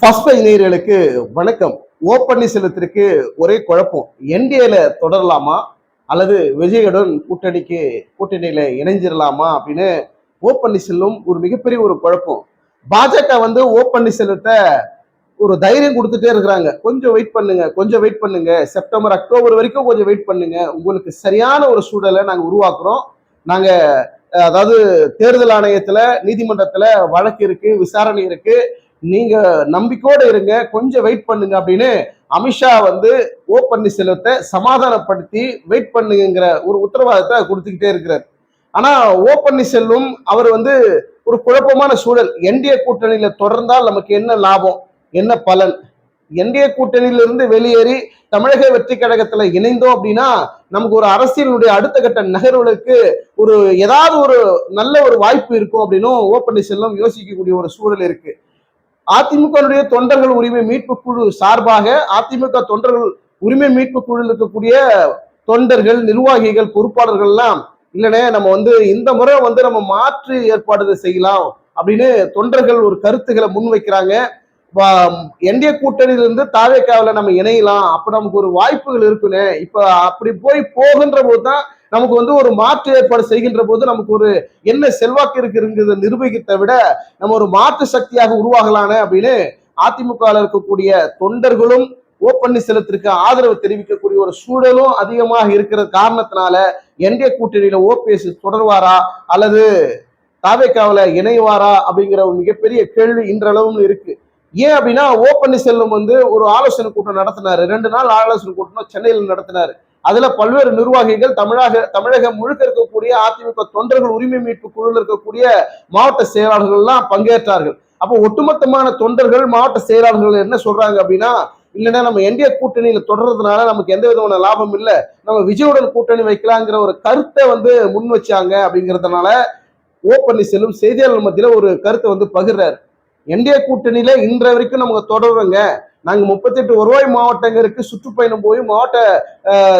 First இணையர்களுக்கு வணக்கம். ஓ பன்னீர்செல்வத்திற்கு ஒரே குழப்பம். என்டிஏல தொடரலாமா? அல்லது விஜயுடன் கூட்டணிக்கு கூட்டணியில இணைஞ்சிடலாமா அப்படின்னு ஓ பன்னீர்செல்வம் ஒரு மிகப்பெரிய ஒரு குழப்பம். பாஜக வந்து ஓ பன்னீர்செல்வத்தை ஒரு தைரியம் கொடுத்துட்டே இருக்கிறாங்க. கொஞ்சம் வெயிட் பண்ணுங்க கொஞ்சம் வெயிட் பண்ணுங்க. செப்டம்பர் அக்டோபர் வரைக்கும் கொஞ்சம் வெயிட் பண்ணுங்க. உங்களுக்கு சரியான ஒரு சூழலை நாங்கள் உருவாக்குறோம். நாங்கள் அதாவது தேர்தல் ஆணையத்தில் நீதிமன்றத்தில் வழக்கு இருக்கு விசாரணை இருக்கு. நீங்க நம்பிக்கையோட இருங்க கொஞ்சம் வெயிட் பண்ணுங்க அப்படின்னு அமித்ஷா வந்து ஓ பன்னீர்செல்வத்தை சமாதானப்படுத்தி வெயிட் பண்ணுங்கிற ஒரு உத்தரவாதத்தை கொடுத்துக்கிட்டே இருக்கிறார். ஆனா ஓ பன்னீர்செல்வம் அவர் வந்து ஒரு குழப்பமான சூழல். என்டிஏ கூட்டணியில தொடர்ந்தால் நமக்கு என்ன லாபம் என்ன பலன்? என்டிஏ கூட்டணியிலிருந்து வெளியேறி தமிழக வெற்றி கழகத்துல இணைந்தோம் அப்படின்னா நமக்கு ஒரு அரசியலுடைய அடுத்த கட்ட நகர்வுகளுக்கு ஒரு ஏதாவது ஒரு நல்ல ஒரு வாய்ப்பு இருக்கும் அப்படின்னும் ஓ பன்னீர்செல்வம் யோசிக்கக்கூடிய ஒரு சூழல் இருக்கு. அதிமுகவுடைய தொண்டர்கள் உரிமை மீட்பு குழு சார்பாக அதிமுக தொண்டர்கள் உரிமை மீட்பு குழுவில் இருக்கக்கூடிய தொண்டர்கள் நிர்வாகிகள் பொறுப்பாளர்கள் எல்லாம் இல்லைனே நம்ம வந்து இந்த முறை வந்து நம்ம மாற்று ஏற்பாடுகள் செய்யலாம் அப்படின்னு தொண்டர்கள் ஒரு கருத்துக்களை முன்வைக்கிறாங்க. என்டிய கூட்டணியிலிருந்து தாவேக்காவில் நம்ம இணையலாம். அப்ப நமக்கு ஒரு வாய்ப்புகள் இருக்குன்னு இப்ப அப்படி போய் போகின்ற போது தான் நமக்கு வந்து ஒரு மாற்று ஏற்பாடு செய்கின்ற போது நமக்கு ஒரு என்ன செல்வாக்கு இருக்குங்கிறத நிரூபிக்கிறதை விட நம்ம ஒரு மாற்று சக்தியாக உருவாகலானே அப்படின்னு அதிமுக இருக்கக்கூடிய தொண்டர்களும் ஓ பன்னீர்செல்வத்திற்கு ஆதரவு தெரிவிக்கக்கூடிய ஒரு சூழலும் அதிகமாக இருக்கிற காரணத்தினால என்டிஏ கூட்டணியில ஓபிஎஸ் தொடர்வாரா அல்லது தாவேக்காவில இணைவாரா அப்படிங்கிற ஒரு மிகப்பெரிய கேள்வி இன்றளவும் இருக்கு. ஏன் அப்படின்னா ஓ பன்னீர்செல்வம் வந்து ஒரு ஆலோசனை கூட்டம் நடத்தினாரு. ரெண்டு நாள் ஆலோசனை கூட்டம் சென்னையில் நடத்தினாரு. அதுல பல்வேறு நிர்வாகிகள் தமிழக தமிழகம் முழுக்க இருக்கக்கூடிய அதிமுக தொண்டர்கள் உரிமை மீட்பு குழுவில் இருக்கக்கூடிய மாவட்ட செயலாளர்கள் எல்லாம் பங்கேற்றார்கள். அப்போ ஒட்டுமொத்தமான தொண்டர்கள் மாவட்ட செயலாளர்கள் என்ன சொல்றாங்க அப்படின்னா இல்லைன்னா நம்ம என்டிஏ கூட்டணியில தொடர்றதுனால நமக்கு எந்த விதமான லாபம் இல்லை. நம்ம விஜயுடன் கூட்டணி வைக்கலாங்கிற ஒரு கருத்தை வந்து முன் வச்சாங்க அப்படிங்கிறதுனால ஓ பன்னீர்செல்வம் செய்தியாளர் மத்தியில ஒரு கருத்தை வந்து பகிர்றாரு. என்டிஏ கூட்டணியில இன்ற வரைக்கும் நமக்கு தொடருங்க நாங்க முப்பத்தெட்டு வருவாய் மாவட்டங்களுக்கு சுற்றுப்பயணம் போய் மாவட்ட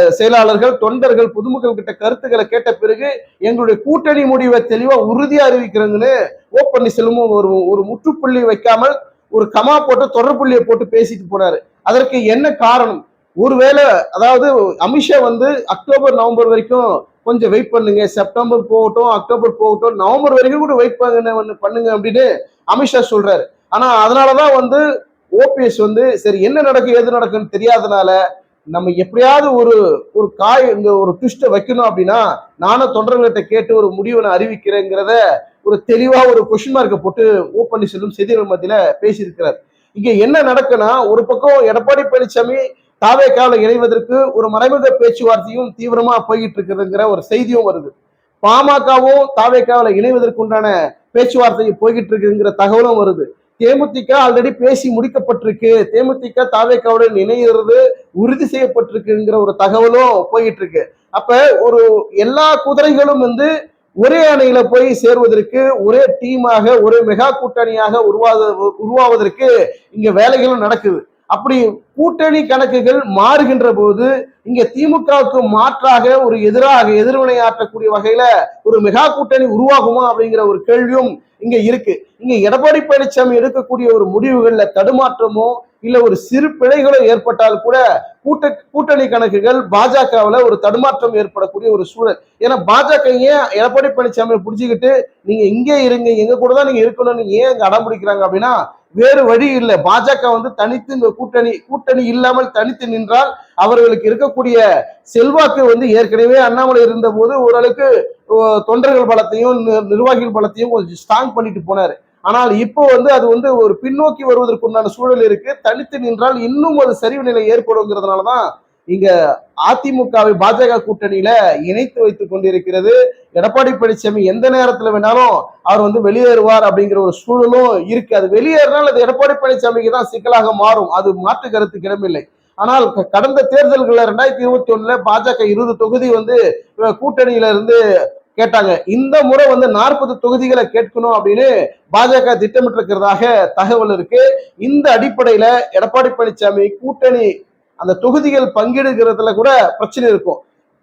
செயலாளர்கள் தொண்டர்கள் பொதுமக்கள் கிட்ட கருத்துக்களை கேட்ட பிறகு எங்களுடைய கூட்டணி முடிவை தெளிவா உறுதியா அறிவிக்கிறோங்கன்னு ஓ பன்னீர்செல்வம் ஒரு ஒரு முற்றுப்புள்ளி வைக்காமல் ஒரு கமா போட்டு தொடர்புள்ளியை போட்டு பேசிட்டு போனாரு அதற்கு என்ன காரணம்? ஒருவேளை அதாவது அமித்ஷா வந்து அக்டோபர் நவம்பர் வரைக்கும் கொஞ்சம் வெயிட் பண்ணுங்க. செப்டம்பர் போகட்டும் அக்டோபர் போகட்டும் நவம்பர் வரைக்கும் கூட வெயிட் பண்ணுங்க பண்ணுங்க அப்படின்னு அமித்ஷா சொல்றாரு. ஆனா அதனாலதான் வந்து ஓபிஎஸ் வந்து சரி என்ன நடக்கும் எது நடக்குன்னு தெரியாதனால நம்ம எப்படியாவது ஒரு ஒரு காய் இந்த ஒரு ட்விஸ்ட்டை வைக்கணும் அப்படின்னா நானும் தொண்டர்கள்ட்ட கேட்டு ஒரு முடிவை நான் அறிவிக்கிறேங்கிறத ஒரு தெளிவா ஒரு கொஷின் மார்க்கை போட்டு ஓ பன்னீர்செல்வம் செய்தியாளர் மத்தியில பேசியிருக்கிறார். இங்க என்ன நடக்குன்னா ஒரு பக்கம் எடப்பாடி பழனிசாமி தாவேக்காவில் இணைவதற்கு ஒரு மறைமுக பேச்சுவார்த்தையும் தீவிரமா போய்கிட்டு இருக்குதுங்கிற ஒரு செய்தியும் வருது. பாமகவும் தாவேக்காவில் இணைவதற்கு உண்டான பேச்சுவார்த்தை போய்கிட்டு இருக்குங்கிற தகவலும் வருது. தேமுதிக ஆல்ரெடி பேசி முடிக்கப்பட்டிருக்கு. தேமுதிக தாவேக்காவுடன் இணைகிறது உறுதி செய்யப்பட்டிருக்குங்கிற ஒரு தகவலும் போயிட்டு இருக்கு அப்ப ஒரு எல்லா குதிரைகளும் வந்து ஒரே அணையில போய் சேருவதற்கு ஒரே டீமாக ஒரே மெகா கூட்டணியாக உருவாத உருவாவதற்கு இங்க வேலைகளும் நடக்குது. அப்படி கூட்டணி கணக்குகள் மாறுகின்ற போது இங்க திமுகவுக்கு மாற்றாக ஒரு எதிராக எதிர்வினையாற்றக்கூடிய வகையில ஒரு மெகா கூட்டணி உருவாகுமா அப்படிங்கிற ஒரு கேள்வியும் இங்க இருக்கு. இங்க எடப்பாடி பழனிசாமி எடுக்கக்கூடிய ஒரு முடிவுகள்ல தடுமாற்றமோ இல்ல ஒரு சிறு பிழைகளோ ஏற்பட்டால் கூட கூட்ட கூட்டணி கணக்குகள் பாஜகவுல ஒரு தடுமாற்றம் ஏற்படக்கூடிய ஒரு சூழல். ஏன்னா பாஜக ஏன் எடப்பாடி பழனிசாமியை பிடிச்சிக்கிட்டு நீங்க இங்கே இருங்க எங்க கூட தான் நீங்க இருக்கணும்னு ஏன் இங்க அடம் பிடிக்கிறாங்க அப்படின்னா வேறு வழி இல்லை. பாஜக வந்து தனித்து இந்த கூட்டணி கூட்டணி இல்லாமல் தனித்து நின்றால் அவர்களுக்கு இருக்கக்கூடிய செல்வாக்கு வந்து ஏற்கனவே அண்ணாமலை இருந்த போது ஓரளவுக்கு தொண்டர்கள் பலத்தையும் நிர்வாகிகள் பலத்தையும் கொஞ்சம் ஸ்ட்ராங் பண்ணிட்டு போனாரு. ஆனால் இப்போ வந்து அது வந்து ஒரு பின்னோக்கி வருவதற்குண்டான சூழல் இருக்கு. தனித்து நின்றால் இன்னும் ஒரு சரிவு நிலை ஏற்படுங்கிறதுனாலதான் இங்க அதிமுகவை பாஜக கூட்டணியில இணைத்து வைத்துக் கொண்டிருக்கிறது. எடப்பாடி பழனிசாமி எந்த நேரத்துல வேணாலும் அவர் வந்து வெளியேறுவார் அப்படிங்கிற ஒரு சூழலும் இருக்கு. அது வெளியேறினால் அது எடப்பாடி பழனிசாமிக்கு தான் சிக்கலாக மாறும். அது மாற்று கருத்துக்கு இடமில்லை. ஆனால் கடந்த தேர்தல்களில் ரெண்டாயிரத்தி இருபத்தி ஒண்ணுல பாஜக இருபது தொகுதி வந்து கூட்டணியில இருந்து கேட்டாங்க. இந்த முறை வந்து நாற்பது தொகுதிகளை கேட்கணும் அப்படின்னு பாஜக திட்டமிட்டிருக்கிறதாக தகவல் இருக்கு. இந்த அடிப்படையில எடப்பாடி பழனிசாமி கூட்டணி அந்த தொகுதிகள் பங்கீடுகிறதுல கூட பிரச்சனை இருக்கும்.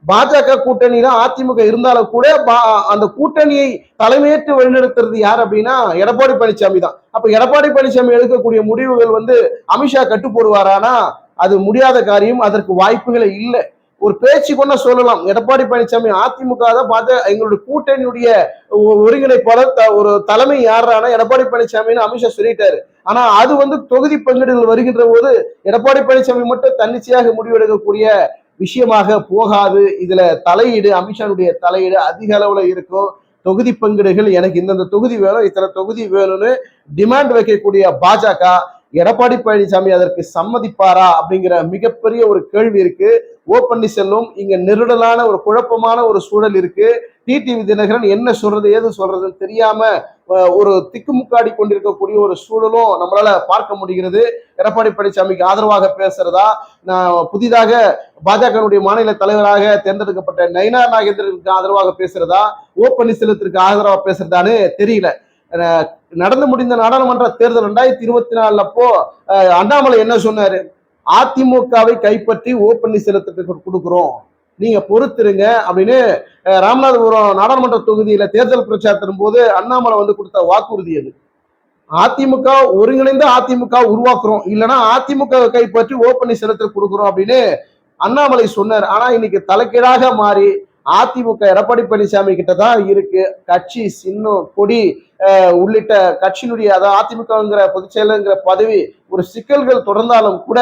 பாஜக கூட்டணியில அதிமுக இருந்தாலும் கூட பா- அந்த கூட்டணியை தலைமையேற்று வழிநடத்துறது யார் அப்படின்னா எடப்பாடி பழனிசாமி தான். அப்ப எடப்பாடி பழனிசாமி எடுக்கக்கூடிய முடிவுகள் வந்து அமித்ஷா கட்டு போடுவாரானா அது முடியாத காரியம் அதற்கு வாய்ப்புகளே இல்லை. ஒரு பேச்சு கொண்ட சொல்லலாம். எடப்பாடி பழனிசாமி அதிமுக தான் பாஜக எங்களுடைய கூட்டணியுடைய ஒருங்கிணைப்பாளர் த- ஒரு தலைமை யாரானா எடப்பாடி பழனிசாமின்னு அமித்ஷா சொல்லிட்டாரு. ஆனா அது வந்து தொகுதி பங்கீடுகள் வருகின்ற போது எடப்பாடி பழனிசாமி மட்டும் தன்னிச்சையாக முடிவெடுக்கக்கூடிய விஷயமாக போகாது. இதுல தலையீடு அமித்ஷாவுடைய தலையீடு அதிக அளவுல இருக்கும். தொகுதி பங்கீடுகள் எனக்கு இந்தந்த தொகுதி வேணும் இத்தனை தொகுதி வேணும்னு டிமாண்ட் வைக்கக்கூடிய பாஜக எடப்பாடி பழனிசாமி அதற்கு சம்மதிப்பாரா அப்படிங்கிற மிகப்பெரிய ஒரு கேள்வி இருக்கு. ஓ பன்னீர்செல்வம் இங்க நெருடலான ஒரு குழப்பமான ஒரு சூழல் இருக்கு. டிடிவி தினகரன் என்ன சொல்றது ஏது சொல்றதுன்னு தெரியாம ஒரு திக்குமுக்காடி கொண்டிருக்கக்கூடிய ஒரு சூழலும் நம்மளால பார்க்க முடிகிறது. எடப்பாடி பழனிசாமிக்கு ஆதரவாக பேசுறதா நான் புதிதாக பாஜகனுடைய மாநில தலைவராக தேர்ந்தெடுக்கப்பட்ட நயினார் நாகேந்திரனுக்கு ஆதரவாக பேசுறதா ஓ பன்னீர்செல்வத்திற்கு ஆதரவாக பேசுறதான்னு தெரியல. நடந்து முடிந்த நாடாளுமன்ற தேர்தல் ரெண்டாயிரத்தி இருபத்தி நாலுல அப்போ அண்ணாமலை என்ன சொன்னாரு? அதிமுகவை கைப்பற்றி ஓ பன்னீர்செல்வத்திற்கு கொடுக்குறோம். நீங்க பொறுத்திருங்க அப்படின்னு ராமநாதபுரம் நாடாளுமன்ற தொகுதியில தேர்தல் பிரச்சாரத்தின் போது அண்ணாமலை வந்து கொடுத்த வாக்குறுதி அது அதிமுக ஒருங்கிணைந்த அதிமுக உருவாக்குறோம். இல்லைன்னா அதிமுக கைப்பற்றி ஓ பன்னீர்செல்வத்தில் கொடுக்குறோம் அப்படின்னு அண்ணாமலை சொன்னார். ஆனா இன்னைக்கு தலைக்கீழாக மாறி அதிமுக எடப்பாடி பழனிசாமி கிட்ட தான் இருக்கு. கட்சி சின்னம் கொடி உள்ளிட்ட கட்சியினுடைய அதாவது அதிமுகங்கிற பொதுச் செயலருங்கிற பதவி ஒரு சிக்கல்கள் தொடர்ந்தாலும் கூட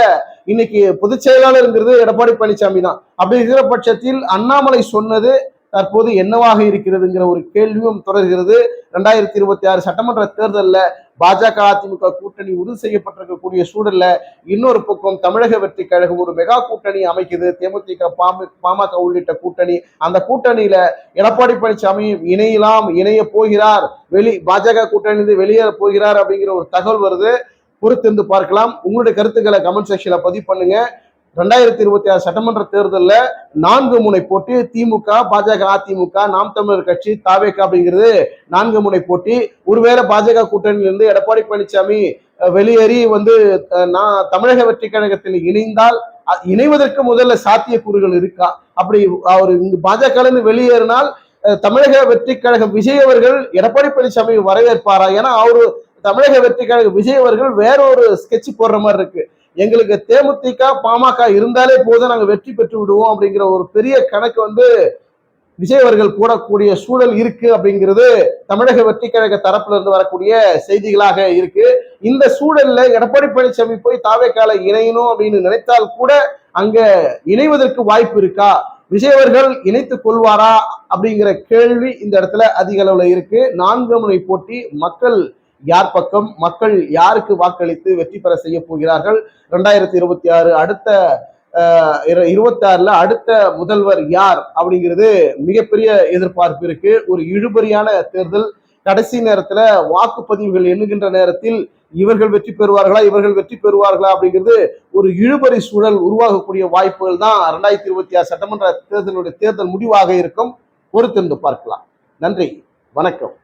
இன்னைக்கு பொதுச் செயலாளருங்கிறது எடப்பாடி பழனிசாமி தான். அப்படி இருக்கிற பட்சத்தில் அண்ணாமலை சொன்னது தற்போது என்னவாக இருக்கிறதுங்கிற ஒரு கேள்வியும் தொடர்கிறது. ரெண்டாயிரத்தி இருபத்தி ஆறு சட்டமன்ற தேர்தலில் பாஜக அதிமுக கூட்டணி உறுதி செய்யப்பட்டிருக்கக்கூடிய சூழல்ல இன்னொரு பக்கம் தமிழக வெற்றி கழகம் ஒரு மெகா கூட்டணி அமைக்குது. தேமுதிக பாமக உள்ளிட்ட கூட்டணி. அந்த கூட்டணியில எடப்பாடி பழனிசாமி இணையலாம் இணைய போகிறார். வெளி பாஜக கூட்டணியிலிருந்து வெளியேற போகிறார் அப்படிங்கிற ஒரு தகவல் வருது. பொறுத்திருந்து பார்க்கலாம். உங்களுடைய கருத்துக்களை கமெண்ட் செக்ஷன்ல பதிவு பண்ணுங்க. ரெண்டாயிரத்தி இருபத்தி ஆறு சட்டமன்ற தேர்தலில் நான்கு முனை போட்டி திமுக பாஜக அதிமுக நாம் தமிழர் கட்சி தாவேக அப்படிங்கிறது நான்கு முனை போட்டி. ஒருவேளை பாஜக கூட்டணியிலிருந்து எடப்பாடி பழனிசாமி வெளியேறி வந்து நான் தமிழக வெற்றி கழகத்தில் இணைந்தால் இணைவதற்கு முதல்ல சாத்தியக்கூறுகள் இருக்கா? அப்படி அவர் இங்கு பாஜகலேருந்து வெளியேறினால் தமிழக வெற்றி கழகம் விஜய் அவர்கள் எடப்பாடி பழனிசாமி வரவேற்பாரா? ஏன்னா அவரு தமிழக வெற்றி கழக விஜய் அவர்கள் வேற ஒரு ஸ்கெட்ச் போடுற மாதிரி இருக்கு. எங்களுக்கு தேமுதிக பாமக இருந்தாலே போதும் நாங்கள் வெற்றி பெற்று விடுவோம் அப்படிங்கிற ஒரு பெரிய கணக்கு வந்து விஜய் அவர்கள் போடக்கூடிய சூழல் இருக்கு அப்படிங்கிறது தமிழக வெற்றி கழக தரப்புல இருந்து வரக்கூடிய செய்திகளாக இருக்கு. இந்த சூழல்ல எடப்பாடி பழனிசாமி போய் தாவேக்கால இணையணும் அப்படின்னு நினைத்தால் கூட அங்க இணைவதற்கு வாய்ப்பு இருக்கா? விஜய் அவர்கள் இணைத்துக் கொள்வாரா? அப்படிங்கிற கேள்வி இந்த இடத்துல அதிக அளவுல இருக்கு. நான்கு முனை போட்டி மக்கள் யார் பக்கம்? மக்கள் யாருக்கு வாக்களித்து வெற்றி பெற செய்ய போகிறார்கள்? ரெண்டாயிரத்தி இருபத்தி ஆறு அடுத்த இருபத்தி ஆறுல அடுத்த முதல்வர் யார் அப்படிங்கிறது மிகப்பெரிய எதிர்பார்ப்பு இருக்கு. ஒரு இழுபறியான தேர்தல். கடைசி நேரத்துல வாக்குப்பதிவுகள் எண்ணுகின்ற நேரத்தில் இவர்கள் வெற்றி பெறுவார்களா இவர்கள் வெற்றி பெறுவார்களா அப்படிங்கிறது ஒரு இழுபறி சூழல் உருவாகக்கூடிய வாய்ப்புகள் தான் ரெண்டாயிரத்தி இருபத்தி ஆறு சட்டமன்ற தேர்தலுடைய தேர்தல் முடிவாக இருக்கும். பொறுத்திருந்து பார்க்கலாம். நன்றி. வணக்கம்.